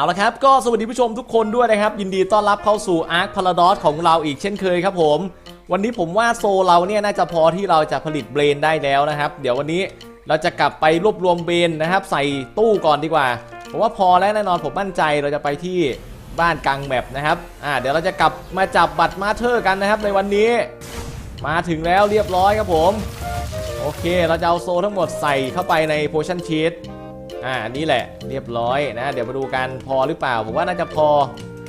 เอาละครับก็สวัสดีผู้ชมทุกคนด้วยนะครับ ยินดีต้อนรับเข้าสู่ Ark Paradox ของเราอีกเช่นเคยครับผม วันนี้ผมว่าโซเราเนี่ยน่าจะพอที่เราจะผลิตเบรนได้แล้วนะครับ เดี๋ยววันนี้เราจะกลับไปรวบรวมเบรนนะครับ ใส่ตู้ก่อนดีกว่าผมว่าพอแล้วแน่นอนผมมั่นใจเราจะไปที่บ้านกลางแมปนะครับอ่าเดี๋ยวเราจะกลับมาจับบัตรมาเธอร์กันนะครับในวันนี้ มาถึงแล้วเรียบร้อยครับผม โอเค เราจะเอาโซทั้งหมดใส่เข้าไปใน potion sheet อ่า อันนี่แหละเรียบร้อยนะ เดี๋ยวมาดูกันพอหรือเปล่าผมว่าน่าจะพอ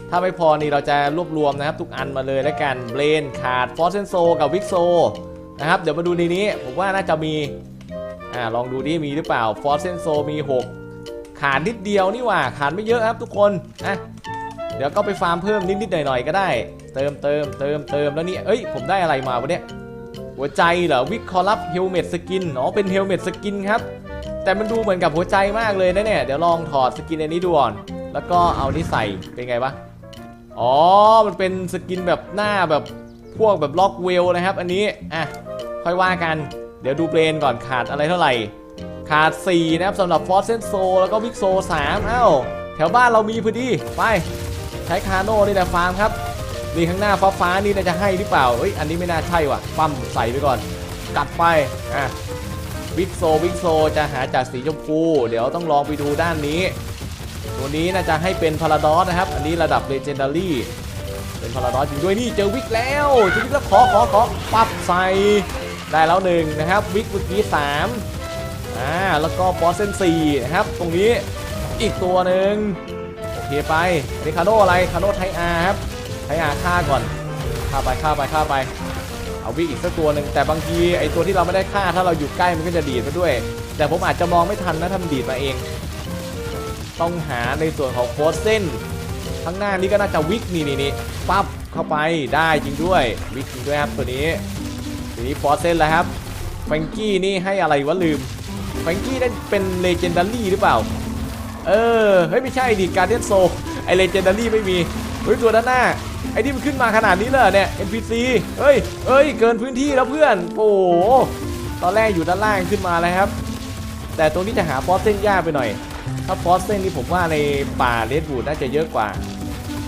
ถ้าไม่พอนี่เราจะรวบรวมนะครับ ทุกอันมาเลยแล้วกันเบรนขาดฟอสเซนโซกับวิกโซนะครับเดี๋ยวมาดูในนี้ ผมว่าน่าจะมีอ่าลองดูดิมีหรือเปล่าฟอสเซนโซมี 6 ขาดนิดเดียวนี่ว่าขาดไม่เยอะครับทุกคนอะเดี๋ยวก็ไปฟาร์มเพิ่มนิดๆหน่อยๆก็ได้ เติมเติมเติมเติมแล้วนี่เอ้ยผมได้อะไรมาวะเนี่ยหัวใจเหรอวิกคอลับเฮลเมตสกินอ๋อเป็นเฮลเมตสกินครับ แต่มันดูเหมือนกับหัวใจมากเลยนะเนี่ย เดี๋ยวลองถอดสกินอันนี้ดูก่อน แล้วก็เอานี่ใส่ เป็นไงวะ อ๋อ มันเป็นสกินแบบหน้าแบบพวกแบบล็อกเวลนะครับ อันนี้ อะ ค่อยว่ากัน เดี๋ยวดูเบรนก่อนขาดอะไรเท่าไหร่ ขาด 4 นะครับสำหรับฟอสเซนโซแล้วก็วิกโซ3เอ้า แถวบ้านเรามีพอดี ไป ใช้คาโน่นี่แหละฟาร์มครับนี่ข้างหน้าฟ้าฟ้านี่น่าจะให้หรือเปล่าเอ้ย อันนี้ไม่น่าใช่ว่ะ ปั้มใส่ไปก่อน กัดไป อะ วิกโซวิกโซจะหาจากสีชมพูเดี๋ยวต้องลองไปดูด้านนี้ ตัวนี้น่าจะให้เป็นพาราดอสนะครับ อันนี้ระดับเลเจนดารี่เป็นพาราดอสจริงด้วยนี่เจอวิกแล้วจอวิกแล้วขอขอขอปับใส่ได้แล้วหนึ่งนะครับวิกเมื่อกี้สามอ่าแล้วก็ฟอสเซนสี่นะครับ ตรงนี้อีกตัวหนึ่งโอเคไปอันนี้คาโนอะไรคาโนไทอาร์ครับไทอาร์ฆ่าก่อนฆ่าไปฆ่าไปฆ่าไป เอาวิกอีกสักตัวหนึ่งแต่บางทีไอตัวที่เราไม่ได้ฆ่าถ้าเราอยู่ใกล้มันก็จะดีดมาด้วย แต่ผมอาจจะมองไม่ทันนะถ้าดีดมาเอง ต้องหาในส่วนของโคสเส้นข้างหน้านี้ก็น่าจะวิกนี่นี่นี่ปั๊บเข้าไปได้จริงด้วยวิกจริงด้วยครับตัวนี้ทีนี้ฟอสเซนแล้วครับแฟงกี้นี่ให้อะไรวะลืมแฟงกี้ได้เป็นเลเจนดารี่หรือเปล่า เออเฮ้ยไม่ใช่ดิการเดนโซไอเลเจนดารี่ไม่มีเฮ้ยตัวด้านหน้า ไอ้นี่มันขึ้นมาขนาดนี้เลยเนี่ย NPC เฮ้ยเฮ้ย เกินพื้นที่แล้วเพื่อน โอ้โห ตอนแรกอยู่ด้านล่างขึ้นมาแล้วครับ แต่ตรงนี้จะหาฟอสเซนยากไปหน่อย ถ้าฟอสเซนนี่ผมว่าในป่าเลดบูดน่าจะเยอะกว่า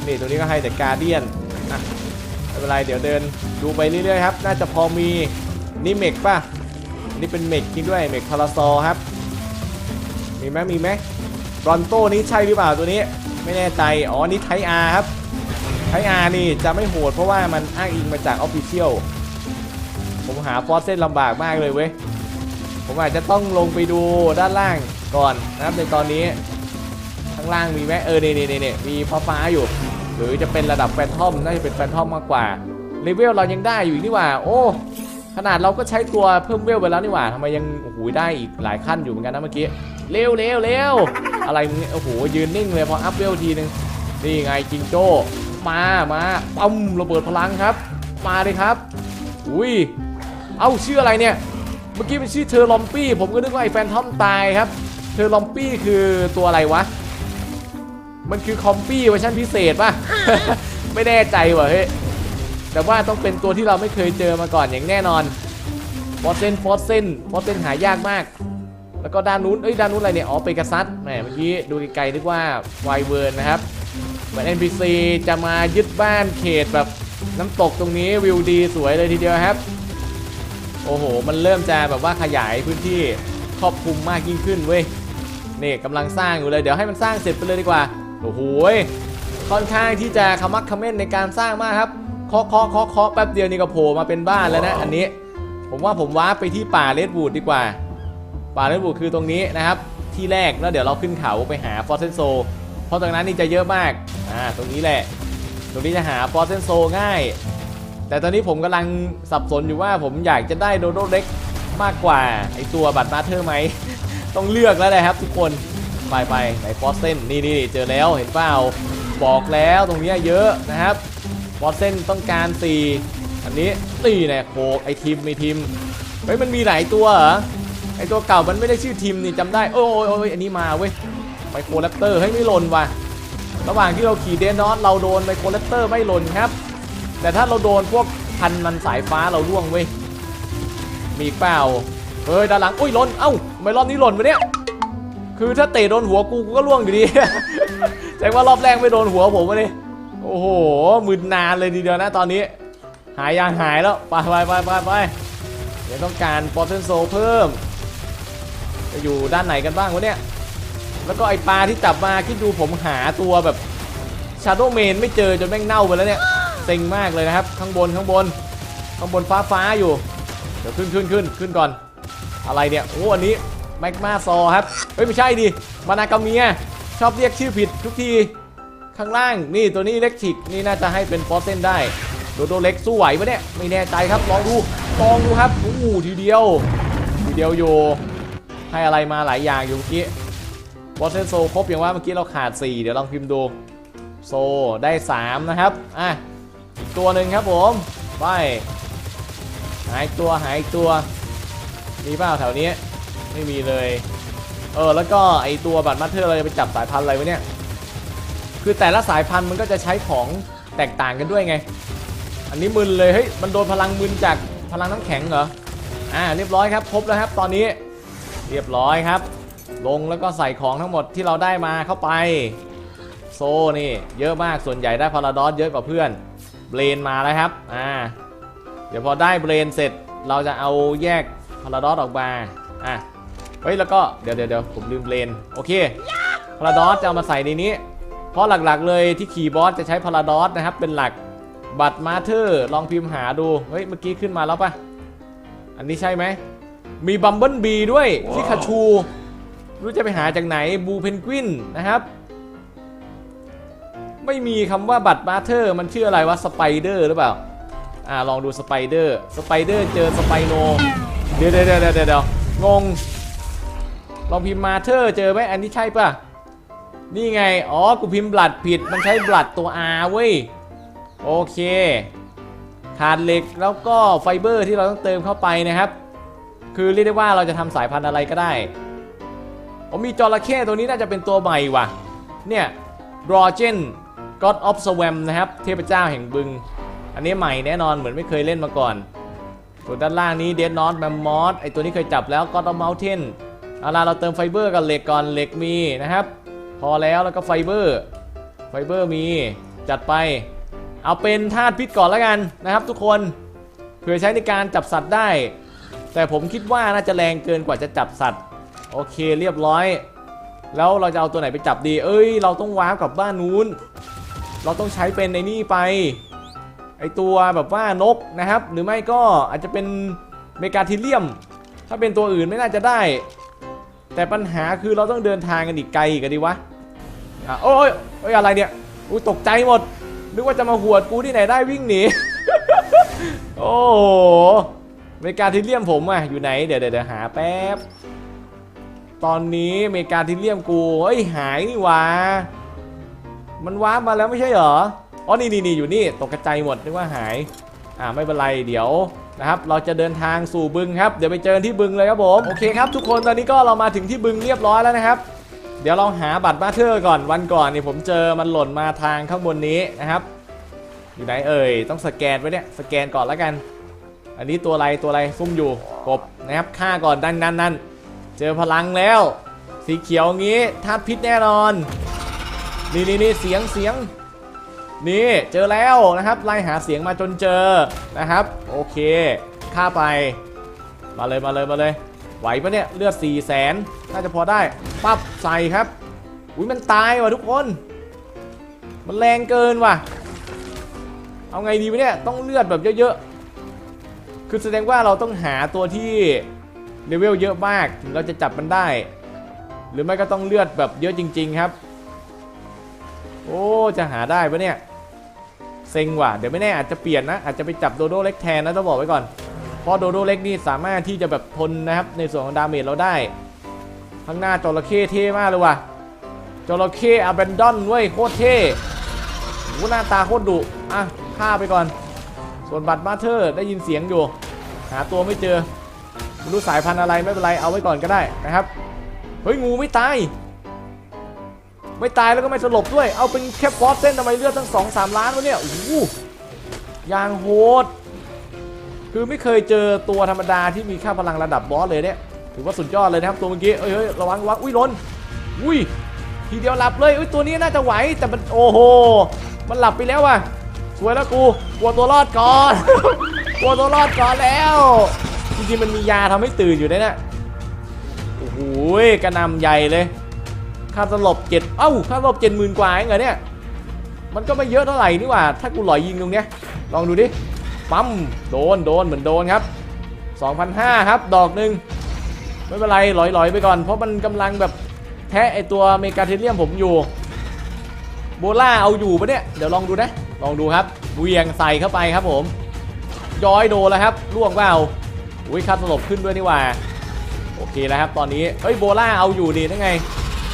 นี่ตรงนี้ก็ให้แต่การเดียนอะไม่เป็นไรเดี๋ยวเดินดูไปเรื่อยๆครับ น่าจะพอมีนี่เมกป่ะ นี่เป็นเมกจริงด้วย เมกพาราซอครับ มีไหมมีไหมบรอนโต้นี้ใช่หรือเปล่าตัวนี้ ไม่แน่ใจ อ๋อ นี่ไทอาครับ ไทอาร์นี่จะไม่โหดเพราะว่ามันอ้างอิงมาจากออฟฟิเชียลผมหาฟอสเซนลำบากมากเลยเว้ย ผมอาจจะต้องลงไปดูด้านล่างก่อนนะครับในตอนนี้ข้างล่างมีไหมเออนี่นี่นี่มีฟ้าฟ้าอยู่ หรือจะเป็นระดับแฟนทอมน่าจะเป็นแฟนทอมมากกว่าเลเวลเรายังได้อยู่นี่หว่า โอ้ขนาดเราก็ใช้ตัวเพิ่มเวลไปแล้วนี่หว่าทำไมยังโอ้โหได้อีกหลายขั้นอยู่เหมือนกันนะเมื่อกี้เร็วเร็วเร็วอะไรมึงโอ้โหยืนนิ่งเลยพออัพเวลทีนึงนี่ไงจิงโจ้ มามาปั๊มระเบิดพลังครับ มาเลยครับ อุ้ย เอ้าชื่ออะไรเนี่ย เมื่อกี้เป็นชื่อเทอร์ลอมปี้ ผมก็นึกว่าไอ้แฟนทอมตายครับเทอร์ลอมปี้คือตัวอะไรวะ มันคือคอมปี้เวอร์ชันพิเศษป่ะ ไม่แน่ใจว่ะเฮ้ย แต่ว่าต้องเป็นตัวที่เราไม่เคยเจอมาก่อนอย่างแน่นอนฟอสเซนฟอสเซนฟอสเซนหายากมากแล้วก็ด้านนู้น เอ้ย ด้านนู้นอะไรเนี่ย อ๋อ เปกัสซัสแหม เมื่อกี้ดูไกลๆนึกว่าไวเวิร์นนะครับ เหมือน NPC จะมายึดบ้านเขตแบบน้ำตกตรงนี้วิวดีสวยเลยทีเดียวครับ โอ้โห มันเริ่มจะแบบว่าขยายพื้นที่ครอบคลุมมากยิ่งขึ้นเว้ยนี่กำลังสร้างอยู่เลยเดี๋ยวให้มันสร้างเสร็จไปเลยดีกว่าโอ้โหค่อนข้างที่จะขมักเขม้นในการสร้างมากครับเคาะเคาะเคาะเคาะแป๊บเดียวนี่ก็โผล่มาเป็นบ้านแล้วนะอันนี้ ผมว่าผมว้าไปที่ป่าเลดวูดดีกว่า ป่าเลดวูดคือตรงนี้นะครับ ที่แรกแล้วเดี๋ยวเราขึ้นเขาไปหาฟอสเซนโซ ราะตรงนั้นนี่จะเยอะมาก อ่า ตรงนี้แหละ ตรงนี้จะหาฟอสเซนโซง่าย แต่ตอนนี้ผมกำลังสับสนอยู่ว่าผมอยากจะได้โดโดเล็กมากกว่าไอตัวบัตรมาเธอร์ไหม ต้องเลือกแล้วนะครับทุกคน ไปไปไหนฟอสเซนนี่นี่เจอแล้วเห็นเปล่า บอกแล้วตรงเนี้ยเยอะนะครับฟอสเซนต้องการ4อันนี้นี่แน่ยโคกไอทีมไอทีม เฮ้ยมันมีหลายตัวเหรอ ไอตัวเก่ามันไม่ได้ชื่อทีมนี่จำได้ โอ้ยโอ้ยอันนี้มาเว้ย ไมโครแรปเตอร์เฮ้ไม่หล่นว่ะ ระหว่างที่เราขี่เดนนอสเราโดนไมโครแรปเตอร์ไม่หล่นครับ แต่ถ้าเราโดนพวกพันมันสายฟ้าเราล่วงเว้ย มีเปล่าเฮ้ยด้านหลังอุ้ยหล่น เอ้าทำไมรอบนี้หล่นมาเนี่ย คือถ้าเตะโดนหัวกูกูก็ล่วงอยู่ดีแสดงว่ารอบแรกไม่โดนหัวผมเลยโอ้โหมึนนานเลยทีเดียวนะตอนนี้ หายยังหายแล้วไปไปไปไปไปเดี๋ยวต้องการปอเทนโซเพิ่มจะอยู่ด้านไหนกันบ้างวะเนี่ย แล้วก็ไอปลาที่จับมาคิดดูผมหาตัวแบบชาโดเมนไม่เจอจนแม่งเน่าไปแล้วเนี่ยเซ็งมากเลยนะครับ ข้างบนข้างบน ข้างบนฟ้าฟ้าอยู่ เดี๋ยวขึ้นขึ้นขึ้นขึ้นก่อน อะไรเนี่ยโอ้อันนี้แมกมาซอครับเฮ้ยไม่ใช่ดิมานากามีชอบเรียกชื่อผิดทุกทีข้างล่างนี่ตัวนี้เล็กฉิกนี่น่าจะให้เป็นฟอสเซนได้โดโดเล็กสู้ไหวปะเนี่ยไม่แน่ใจครับลองดูลองดูครับโอ้ทีเดียว ทีเดียวอยู่ให้อะไรมาหลายอย่างอยู่เมื่อกี้ อสเซนโซครบอย่างว่าเมื่อกี้เราขาด 4 เดี๋ยวลองพิมพ์ดู โซได้ 3 นะครับ อะ อีกตัวหนึ่งครับผม ไป หายตัวหายตัว มีเปล่าแถวนี้ ไม่มีเลย เออ แล้วก็ไอตัวบัตรมัตเตอร์เราจะไปจับสายพันธุ์อะไรวะเนี่ย คือแต่ละสายพันธุ์มันก็จะใช้ของแตกต่างกันด้วยไง อันนี้มึนเลย เฮ้ย มันโดนพลังมึนจากพลังน้ำแข็งเหรอ อ่า เรียบร้อยครับ ครบแล้วครับ ตอนนี้ เรียบร้อยครับ ลงแล้วก็ใส่ของทั้งหมดที่เราได้มาเข้าไป โซนี่เยอะมากส่วนใหญ่ได้พาราดอสเยอะกว่าเพื่อน เบรนมาแล้วครับอ่าเดี๋ยวพอได้เบรนเสร็จเราจะเอาแยกพาราดอสออกมาอะเฮ้ยแล้วก็เดี๋ยวเดี๋ยวเดี๋ยวผมลืมเบรนโอเคพาราดอสจะเอามาใส่ในนี้ เพราะหลักๆเลยที่ขี่บอสจะใช้พาราดอสนะครับเป็นหลักบัตรมาเธอร์ลองพิมพ์หาดูเฮ้ยเมื่อกี้ขึ้นมาแล้วปะอันนี้ใช่ไหมมีบัมเบิลบีด้วยพิคาชู รู้จะไปหาจากไหนบูเพนกวินนะครับ ไม่มีคำว่าบัตรมาเธอร์ มันชื่ออะไรวะสไปเดอร์หรือเปล่า อ่าลองดูสไปเดอร์สไปเดอร์เจอสไปโนเดี๋ยวเดี๋ยวเดี๋ยวเดี๋ยวเดงงลองพิมพ์มาเธอร์เจอไหมอันนี้ใช่ปะนี่ไง อ๋อ กูพิมพ์บลัดผิด มันใช้บลัดตัว R เว้ย โอเค ขาดเหล็กแล้วก็ไฟเบอร์ที่เราต้องเติมเข้าไปนะครับ คือเรียกได้ว่าเราจะทำสายพันธุ์อะไรก็ได้ ผมมีจระเข้ตัวนี้น่าจะเป็นตัวใหม่ว่ะ เนี่ยรอเจน God of Swam นะครับ เทพเจ้าแห่งบึง อันนี้ใหม่แน่นอนเหมือนไม่เคยเล่นมาก่อน ส่วนด้านล่างนี้เดนนอตแมมมอสไอตัวนี้เคยจับแล้ว God of Mountain เอาล่ะเราเติมไฟเบอร์กับเหล็กก่อนเหล็กมีนะครับ พอแล้วแล้วก็ไฟเบอร์ ไฟเบอร์มีจัดไป เอาเป็นธาตุพิษก่อนแล้วกันนะครับทุกคนเผื่อใช้ในการจับสัตว์ได้ แต่ผมคิดว่าน่าจะแรงเกินกว่าจะจับสัตว์ โอเคเรียบร้อย แล้วเราจะเอาตัวไหนไปจับดี เอ้ย เราต้องวาร์ปกับบ้านนู้น เราต้องใช้เป็นในนี่ไป ไอตัวแบบว่านกนะครับ หรือไม่ก็อาจจะเป็นเมกาทิเลียม ถ้าเป็นตัวอื่นไม่น่าจะได้ แต่ปัญหาคือเราต้องเดินทางกันอีกไกลอีกันดีวะอะโอ้ยโอ้ยอะไรเนี่ยอุ้ยตกใจหมด นึกว่าจะมาหวดกูที่ไหนได้วิ่งหนี โอ้โหเมกาทิเลียมผมอะอยู่ไหน เดี๋ยวเดี๋ยวหาแป๊บ ตอนนี้เมกาทิเลียมกูเฮ้ยหายนี่วะมันว้ามาแล้วไม่ใช่เหรออ๋อนี่นี่นอยู่นี่ตกกระจายหมดนึกว่าหายอ่าไม่เป็นไรเดี๋ยวนะครับเราจะเดินทางสู่บึงครับเดี๋ยวไปเจอที่บึงเลยครับผมโอเคครับทุกคนตอนนี้ก็เรามาถึงที่บึงเรียบร้อยแล้วนะครับ เดี๋ยวเราหาบัตรมาเธอก่อนวันก่อนนี่ผมเจอมันหล่นมาทางข้างบนนี้นะครับ อยู่ไหนเอ่ยต้องสแกนไว้เนี่ยสแกนก่อนแล้วกัน อันนี้ตัวอะไรตัวอะไรซุ่มอยู่กบนะครับฆ่าก่อนดันนั่นนั่น เจอพลังแล้ว สีเขียวงี้ธาตุพิษแน่นอน นี่นี่นี่เสียงเสียง นี่เจอแล้วนะครับ ไล่หาเสียงมาจนเจอนะครับ โอเคฆ่าไป มาเลยมาเลยมาเลย ไหวปะเนี่ยเลือด4ี่แสนน่าจะพอได้ปั๊บใส่ครับ อุ้ยมันตายว่ะทุกคน มันแรงเกินว่ะ เอาไงดีวะเนี่ยต้องเลือดแบบเยอะๆคือแสดงว่าเราต้องหาตัวที่ เลเวลเยอะมากถึงเราจะจับมันได้ หรือไม่ก็ต้องเลือดแบบเยอะจริง ๆครับ โอ้จะหาได้ปะเนี่ยเซ็งว่ะเดี๋ยวไม่แน่อาจจะเปลี่ยนนะ อาจจะไปจับโดโดเล็กแทนนะต้องบอกไว้ก่อนเพราะโดโดเล็กนี่สามารถที่จะแบบทนนะครับในส่วนของดาเมจเราได้ ข้างหน้าจระเข้เท่มากเลยว่ะจระเข้อาเบนดอนเว้ยโคตรเท่โหหน้าตาโคตรดุอะฆ่าไปก่อน ส่วนบัตรมาเธอร์ได้ยินเสียงอยู่ หาตัวไม่เจอ ไม่รู้สายพันธุ์อะไรไม่เป็นไรเอาไว้ก่อนก็ได้นะครับเฮ้ยงูไม่ตายไม่ตายแล้วก็ไม่สลบด้วย เอาเป็นแค่ฟอสเส้นทำไมเลือดตั้งสองสามล้านวะเนี่ยโอ้โหยางโหด คือไม่เคยเจอตัวธรรมดาที่มีค่าพลังระดับบอสเลยเนี่ย ถือว่าสุดยอดเลยนะครับตัวเมื่อกี้ เอ้ยเฮ้ยระวังระวังอุ้ยล้น อุ้ย ทีเดียวหลับเลย อุ้ยตัวนี้น่าจะไหว แต่มันโอ้โห มันหลับไปแล้วว่ะ สวยแล้วกู กลัวตัวรอดก่อน กลัวตัวรอดก่อนแล้ว จริงๆมันมียาทำให้ตื่นอยู่ด้วยนะโอ้โหกระนำใหญ่เลยค่าสลบเจ็ดเอ้าค่าสลบเจ็ดหมื่นกว่าเองเหรอเนี่ยมันก็ไม่เยอะเท่าไหร่นี่หว่า ถ้ากูหลอยยิงตรงเนี้ยลองดูดิปั๊มโดนโดนเหมือนโดนครับ2,500ครับ ดอกหนึ่งไม่เป็นไรหลอยๆไปก่อน เพราะมันกำลังแบบแทะไอตัวเมกาเทเรียมผมอยู่โบล่าเอาอยู่ปะเนี่ย เดี๋ยวลองดูนะ ลองดูครับเวียงใส่เข้าไปครับผมย้อยโดนแล้วครับล่วงเปล่า อุ้ยคัดสลบขึ้นด้วยนี่ว่า โอเคแล้วครับตอนนี้ เฮ้ยโบล่าเอาอยู่ดีนั่ไง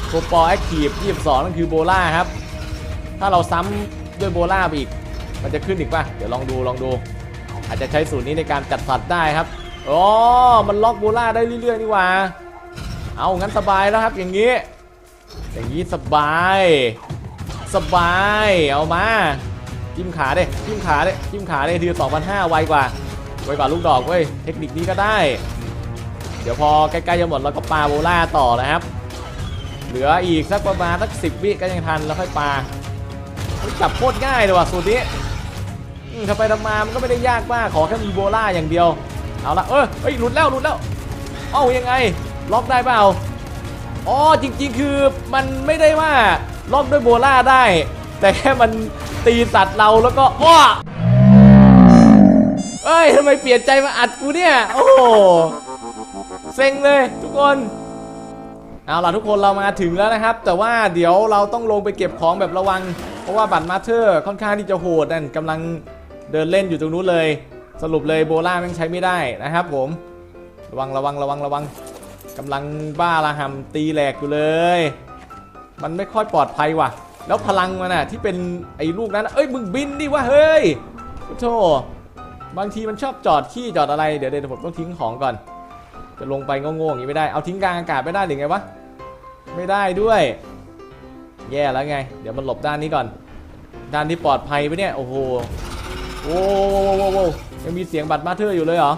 โคปอแอคทีฟ22นั่นคือโบล่าครับ ถ้าเราซ้ำด้วยโบล่าไปอีก มันจะขึ้นอีกป่ะ เดี๋ยวลองดูลองดู อาจจะใช้สูตรนี้ในการจัดสัตว์ได้ครับอ๋อมันล็อกโบล่าได้เรื่อยๆนี่ว่า เอางั้นสบายแล้วครับอย่างนี้ อย่างนี้สบาย สบาย เอามา จิ้มขาเด้จิ้มขาเด้จิ้มขาเด้ที2,500ไวกว่า วกว่าลูกดอกเว้ยเทคนิคนี้ก็ได้ เดี๋ยวพอใกล้ๆจะหมดเราก็ปาโบล่าต่อนะครับ เหลืออีกสักประมาณสักสิบวิก็ยังทันแล้วค่อยปาจับโคตรง่ายเลยว่ะสูตรนี้อืมทำไปทำมามันก็ไม่ได้ยากมากขอแค่มีโบล่าอย่างเดียว เอาละเออเฮ้ยหลุดแล้วหลุดแล้ว เอ้ายังไง ล็อกได้เปล่าอ๋อจริง ๆ คือมันไม่ได้ว่าล็อกด้วยโบล่าได้ แต่แค่มันตีสัตว์เราแล้วก็อ้อ เอ้ยทำไมเปลี่ยนใจมาอัดกูเนี่ย โอ้โหเซ็งเลยทุกคน เอาล่ะทุกคนเรามาถึงแล้วนะครับ แต่ว่าเดี๋ยวเราต้องลงไปเก็บของแบบระวัง เพราะว่าบัตรมาเตอร์ค่อนข้างที่จะโหดนั่นกำลังเดินเล่นอยู่ตรงนู้นเลย สรุปเลยโบล่าแม่งใช้ไม่ได้นะครับผม ระวังระวังระวังระวังกำลังบ้าระหำตีแหลกอยู่เลย มันไม่ค่อยปลอดภัยว่ะ แล้วพลังมันอะที่เป็นไอ้ลูกนั้น เอ้ยมึงบินดิวะเฮ้ยโธ่ บางทีมันชอบจอดขี้จอดอะไรเดี๋ยวเดี๋ยวผมต้องทิ้งของก่อน จะลงไปโง่ๆอย่างนี้ไม่ได้เอาทิ้งกลางอากาศไม่ได้หรือไงวะไม่ได้ด้วย แย่แล้วไง เดี๋ยวมันหลบด้านนี้ก่อน ด้านที่ปลอดภัยไปเนี่ยโอ้โหโอ้โหโอ้โหยังมีเสียงบัตรมาเธออยู่เลยเหรอ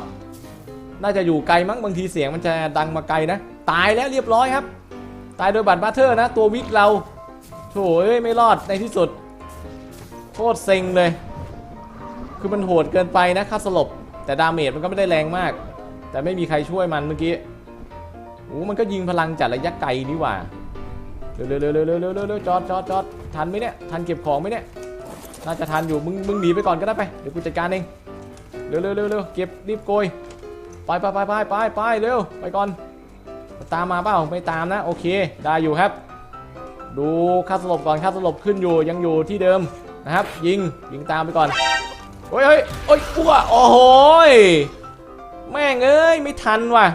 น่าจะอยู่ไกลมั้งบางทีเสียงมันจะดังมาไกลนะ ตายแล้วเรียบร้อยครับ ตายโดยบัตรมาเธอนะ ตัววิกเราโถเอ้ยไม่รอดในที่สุดโคตรเซ็งเลย คือมันโหดเกินไปนะค่าสลบ แต่ดาเมจมันก็ไม่ได้แรงมาก แต่ไม่มีใครช่วยมันเมื่อกี้โอ้มันก็ยิงพลังจัดระยะไกลนี่หว่าเร็วเร็วเร็วเร็วจอดจอดจอดทันไหมเนี่ยทันเก็บของไหมเนี่ยน่าจะทันอยู่มึงมึงหนีไปก่อนก็ได้ไปเดี๋ยวกูจัดการเองเร็วเร็วเร็วเร็วเก็บรีบโกยไปไปไปไปไปไปเร็วไปก่อน ตามมาเปล่าไม่ตามนะ โอเค ได้อยู่ครับ ดูค่าสลบก่อนค่าสลบขึ้นอยู่ยังอยู่ที่เดิมนะครับ ยิงยิงตามไปก่อน เฮ้ยเฮ้ยเฮ้ยอ้วโอ้โหแม่งเอ้ยไม่ทันว่ะ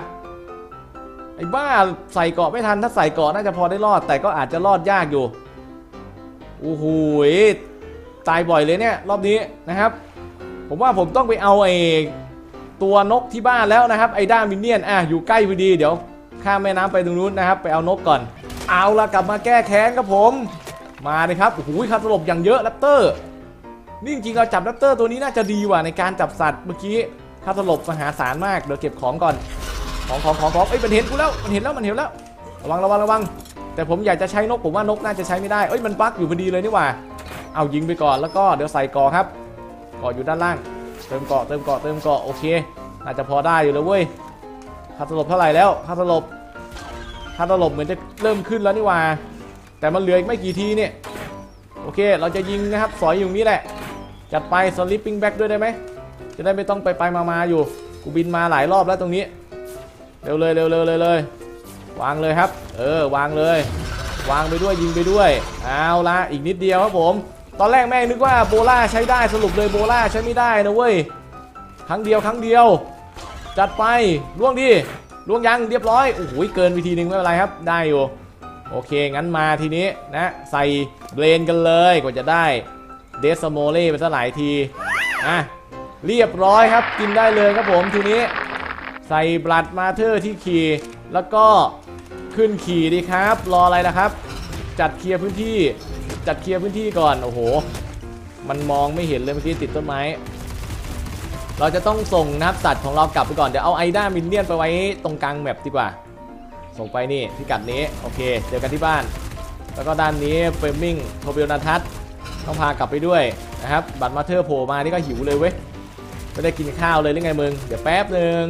ไอ้บ้าใส่เกาะไม่ทันถ้าใส่เกาะน่าจะพอได้รอด แต่ก็อาจจะรอดยากอยู่โอ้โหยตายบ่อยเลยเนี่ยรอบนี้นะครับ ผมว่าผมต้องไปเอาไอ้ตัวนกที่บ้านแล้วนะครับไอ้ด้ามินเนี่ยนอะอยู่ใกล้พอดีเดี๋ยวข้ามแม่น้ำไปตรงนู้นนะครับไปเอานกก่อน เอาละกลับมาแก้แค้นครับผม มาเลยครับโอ้โหครับสลบอย่างเยอะแรปเตอร์ นี่จริงๆเราจับแรปเตอร์ตัวนี้น่าจะดีกว่าในการจับสัตว์เมื่อกี้ค่าสลบมหาศาลมากเดี๋ยวเก็บของก่อน ของของของของเอ้ยมันเห็นกูแล้วมันเห็นแล้วมันเห็นแล้วระวังระวังระวัง แต่ผมอยากจะใช้นกผมว่านกน่าจะใช้ไม่ได้เอ้ยมันบั๊กอยู่พอดีเลยนี่หว่า เอายิงไปก่อนแล้วก็เดี๋ยวใส่เกาะครับเกาะอยู่ด้านล่าง เติมเกาะเติมเกาะเติมเกาะโอเคน่าจะพอได้อยู่แล้วเว้ยค่าสลบเท่าไหร่แล้วค่าสลบค่าสลบเหมือนจะเริ่มขึ้นแล้วนี่หว่า แต่มันเหลืออีกไม่กี่ทีเนี่ยโอเค เราจะยิงนะครับสอยอยู่นี้แหละ จัดไปสลิปปิ้งแบ็กด้วยได้ไหมจะได้ไม่ต้องไปไปมามาอยู่ กูบินมาหลายรอบแล้วตรงนี้ เร็วเลยเร็วเร็วเลยเลยวางเลยครับ เออวางเลย วางไปด้วยยิงไปด้วย เอาละอีกนิดเดียวครับผม ตอนแรกแม่งนึกว่าโบล่าใช้ได้สรุปเลยโบล่าใช้ไม่ได้นะเว้ย ครั้งเดียวครั้งเดียว จัดไปล่วงดิล่วงยังเรียบร้อย โอ้โหเกินวิธีหนึ่งไม่เป็นไรครับ ได้อยู่ โอเคงั้นมาทีนี้นะ ใส่เบรนกันเลยกว่าจะได้ เดสโมเล่ไปซะหลายทีอะเรียบร้อยครับกินได้เลยครับผมทีนี้ ใส่บลัดมาเธอร์ที่ขี่แล้วก็ขึ้นขี่ดีครับ รออะไรนะครับ จัดเคลียร์พื้นที่ จัดเคลียร์พื้นที่ก่อนโอ้โห มันมองไม่เห็นเลยเมื่อกี้ติดต้นไม้เราจะต้องส่งนะครับสัตว์ของเรากลับไปก่อน เดี๋ยวเอาไอด้ามินเนี่ยนไปไว้ตรงกลางแมปดีกว่า ส่งไปนี่พิกัดนี้ โอเค เจอกันที่บ้าน แล้วก็ด้านนี้เฟรมมิงโทเบลนัทัศน์ ต้องพากลับไปด้วยนะครับ บัตรมาเธอร์โผล่มานี่ก็หิวเลยเว้ย ไม่ได้กินข้าวเลยหรือไงมึง เดี๋ยวแป๊บหนึ่ง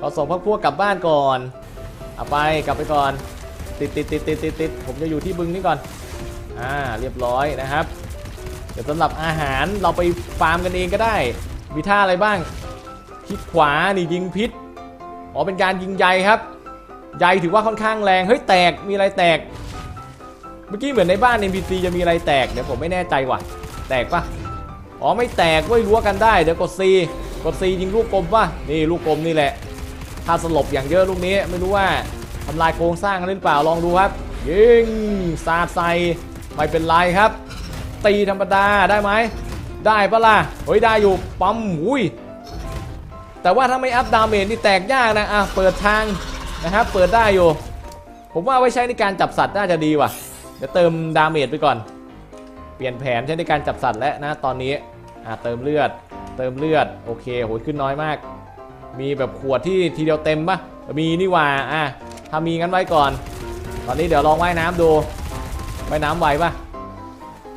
ขอส่งพวกพวกกลับบ้านก่อนเอาไปกลับไปก่อน ติดติดติดติดติดติดผมจะอยู่ที่บึงนี่ก่อน อ่า เรียบร้อยนะครับ เดี๋ยวสำหรับอาหารเราไปฟาร์มกันเองก็ได้ มีท่าอะไรบ้าง คลิกขวา นี่ยิงพิษ อ๋อ เป็นการยิงใยครับ ใยถือว่าค่อนข้างแรง เฮ้ย แตก มีอะไรแตก เมื่อกี้เหมือนในบ้าน NPC จะมีอะไรแตกเดี๋ยวผมไม่แน่ใจว่ะ แตกปะอ๋อไม่แตกเว้ยรั้วกันได้เดี๋ยวกด C กด C ยิงลูกกลมปะนี่ลูกกลมนี่แหละถ้าสลบอย่างเยอะลูกนี้ไม่รู้ว่าทำลายโครงสร้างหรือเปล่าลองดูครับยิงสาดใส่ไม่เป็นไรครับ ตีธรรมดาได้ไหมได้ปะล่ะเฮ้ยได้อยู่ปั๊มอุ้ยแต่ว่าถ้าไม่อัพดาเมจนี่แตกยากนะอะเปิดทางนะครับเปิดได้อยู่ ผมว่าไว้ใช้ในการจับสัตว์น่าจะดีว่ะ เดี๋ยวเติมดาเมจไปก่อน เปลี่ยนแผนใช้ในการจับสัตว์แล้วนะตอนนี้อะเติมเลือด เติมเลือดโอเคโหยขึ้นน้อยมาก มีแบบขวดที่ทีเดียวเต็มปะมีนี่ว่าอะถ้ามีงั้นไว้ก่อน ตอนนี้เดี๋ยวลองว่ายน้ำดูว่ายน้ำไหวปะ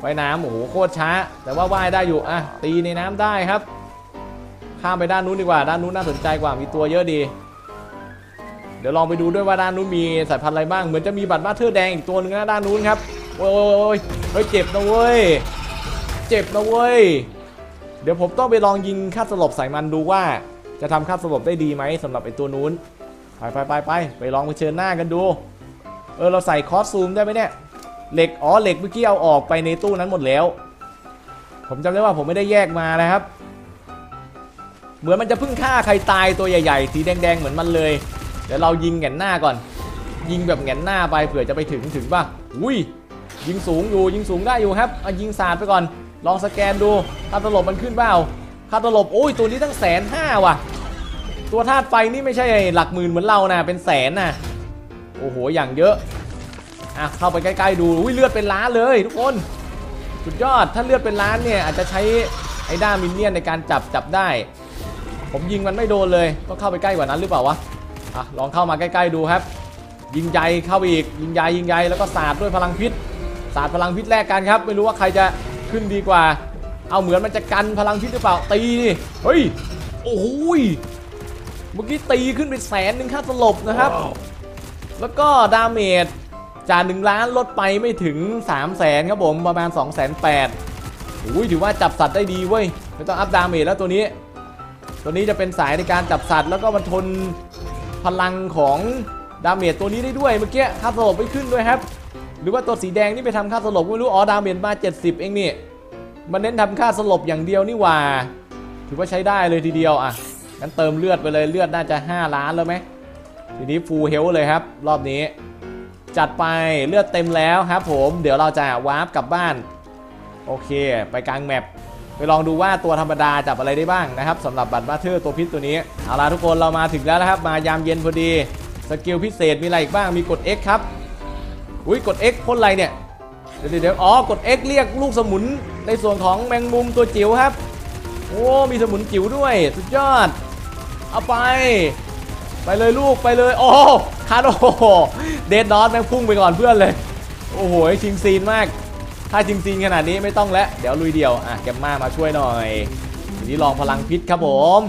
ว่ายน้ำโอ้โหโคตรช้า แต่ว่าว่ายได้อยู่อะตีในน้ำได้ครับ ข้ามไปด้านนู้นดีกว่าด้านนู้นน่าสนใจกว่ามีตัวเยอะดี ดี๋ยวลองไปดูด้วยว่าด้านนู้นมีสายพันธุ์อะไรบ้าง เหมือนจะมีบัตรมาเทอร์แดงอีกตัวหนึงนะด้านนู้นครับ โอ้ยเฮ้ยเจ็บนะเว้ย เจ็บนะเว้ย เดี๋ยวผมต้องไปลองยิงค่าสลบใส่มันดูว่า จะทำค่าสลบได้ดีไหมสำหรับไอ้ตัวนู้น ไปไปไปไปไปลองไปเชิญหน้ากันดู เออเราใส่คอสซูมได้ไหมเนี่ย เหล็ก อ๋อเหล็กเมื่อกี้เอาออกไปในตู้นั้นหมดแล้ว ผมจำได้ว่าผมไม่ได้แยกมานะครับ เหมือนมันจะเพิ่งฆ่าใครตายตัวใหญ่ๆ สีแดงๆ เหมือนมันเลย เดี๋ยวเรายิงแหงนหน้าก่อน ยิงแบบแหงนหน้าไปเผื่อจะไปถึงถึงป่ะอุ้ยยิงสูงอยู่ยิงสูงได้อยู่ครับเอายิงสาดไปก่อน ลองสแกนดูค่าตลบมันขึ้นเปล่าค่าตลบโอ้ยตัวนี้ตั้งแสนห้าว่ะ ตัวธาตุไฟนี่ไม่ใช่หลักหมื่นเหมือนเรานะเป็นแสนนะโอ้โหอย่างเยอะอะเข้าไปใกล้ๆดูอุ้ยเลือดเป็นล้านเลยทุกคนสุดยอดถ้าเลือดเป็นล้านเนี่ยอาจจะใช้ไอ้ด้ามมินเนี่ยนในการจับจับได้ ผมยิงมันไม่โดนเลยต้องเข้าไปใกล้กว่านั้นหรือเปล่าวะ อะลองเข้ามาใกล้ๆดูครับ ยิงใยเข้าไปอีก ยิงใยยิงใยแล้วก็สาดด้วยพลังพิษสาดพลังพิษแลกกันครับ ไม่รู้ว่าใครจะขึ้นดีกว่า เอาเหมือนมันจะกันพลังพิษหรือเปล่าตีนี่เฮ้ยโอ้โหยเมื่อกี้ตีขึ้นเป็นแสนหนึ่งค่าสลบนะครับ แล้วก็ดาเมจจากหนึ่งล้านลดไปไม่ถึง3 0 0แสนครับผมประมาณ2 8 0 0 0 0อุ้ยถือว่าจับสัตว์ได้ดีเว้ยไม่ต้องอัพดาเมจแล้วตัวนี้ ตัวนี้จะเป็นสายในการจับสัตว์แล้วก็มันทน พลังของดาเมจตัวนี้ได้ด้วยเมื่อกี้ค่าสลบไม่ขึ้นด้วยครับ หรือว่าตัวสีแดงนี่ไปทำค่าสลบไม่รู้อ๋อดาเมจมา 70 เองนี่มันเน้นทำค่าสลบอย่างเดียวนี่ว่า ถือว่าใช้ได้เลยทีเดียวอะงั้นเติมเลือดไปเลยเลือดน่าจะ 5 ล้านแล้วไหมทีนี้ฟูลเฮลเลยครับ รอบนี้ จัดไปเลือดเต็มแล้วครับผมเดี๋ยวเราจะวาร์ปกลับบ้าน โอเค ไปกลางแมป ไปลองดูว่าตัวธรรมดาจับอะไรได้บ้างนะครับสำหรับบัตรบัตเทอร์ตัวพิษตัวนี้ เอาล่ะทุกคนเรามาถึงแล้วนะครับ มายามเย็นพอดีสกิลพิเศษมีอะไรอีกบ้างมีกด X ครับอุ้ยกด X พ่นอะไรเนี่ยเดี๋ยวเดี๋ยวอ๋อกด X เรียกลูกสมุนในส่วนของแมงมุมตัวจิ๋วครับ โอ้มีสมุนจิ๋วด้วย สุดยอด เอาไป ไปเลยลูกไปเลย โอ้คาร์โดเดดดอสแม่งพุ่งไปก่อนเพื่อนเลย โอ้โหชิงซีนมาก ถ้าชิงซีนขนาดนี้ไม่ต้องแล้ว เดี๋ยวลุยเดียว อะแกมมามาช่วยหน่อยทีนี้ลองพลังพิษครับผม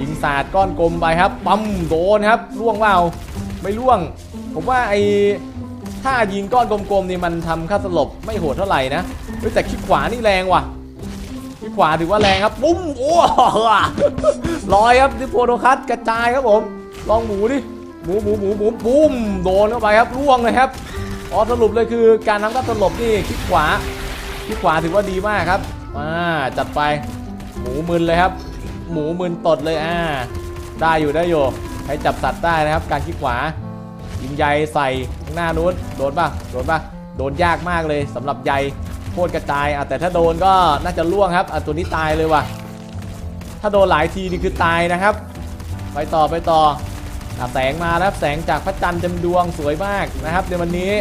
ยิงศาสตร์ก้อนกลมไปครับปั๊มโดนครับล่วงเปล่าไม่ล่วง ผมว่าไอ้ถ้ายิงก้อนกลมๆนี่มันทำค่าสลบไม่โหดเท่าไหร่นะแต่คลิกขวานี่แรงว่ะที่ขวาถือว่าแรงครับปุ้มโอ้ลอยครับดิโพโดคัสกระจายครับผม ลองหมูดิหมูหมูหมูหมูปุ้มโดนเข้าไปครับร่วงเลยครับ อ๋อสรุปเลยคือการทำการสลบนี่คลิกขวาคลิกขวาถือว่าดีมากครับอ่าจัดไปหมูมึนเลยครับ หมูมึนตดเลยอ่าได้อยู่ได้อยู่ให้จับสัตว์ได้นะครับ การคลิกขวายิงใยใส่ข้างหน้านู้นโดนปะโดนปะโดนยากมากเลยสำหรับใยโคตรกระจายอะแต่ถ้าโดนก็น่าจะล่วงครับอะตัวนี้ตายเลยว่ะถ้าโดนหลายทีนี่คือตายนะครับ ไปต่อไปต่อ แสงมาแล้วครับแสงจากพระจันทร์เต็มดวงสวยมากนะครับในวันนี้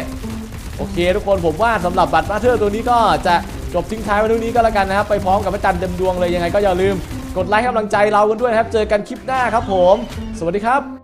โอเค ทุกคนผมว่าสำหรับบัตรมาเธอร์ตัวนี้ก็จะจบทิ้งท้ายไว้ตรงนี้ก็แล้วกันนะครับ ไปพร้อมกับพระจันทร์เต็มดวงเลยยังไงก็อย่าลืม กดไลค์ให้กำลังใจเรากันด้วยนะครับ เจอกันคลิปหน้าครับผม สวัสดีครับ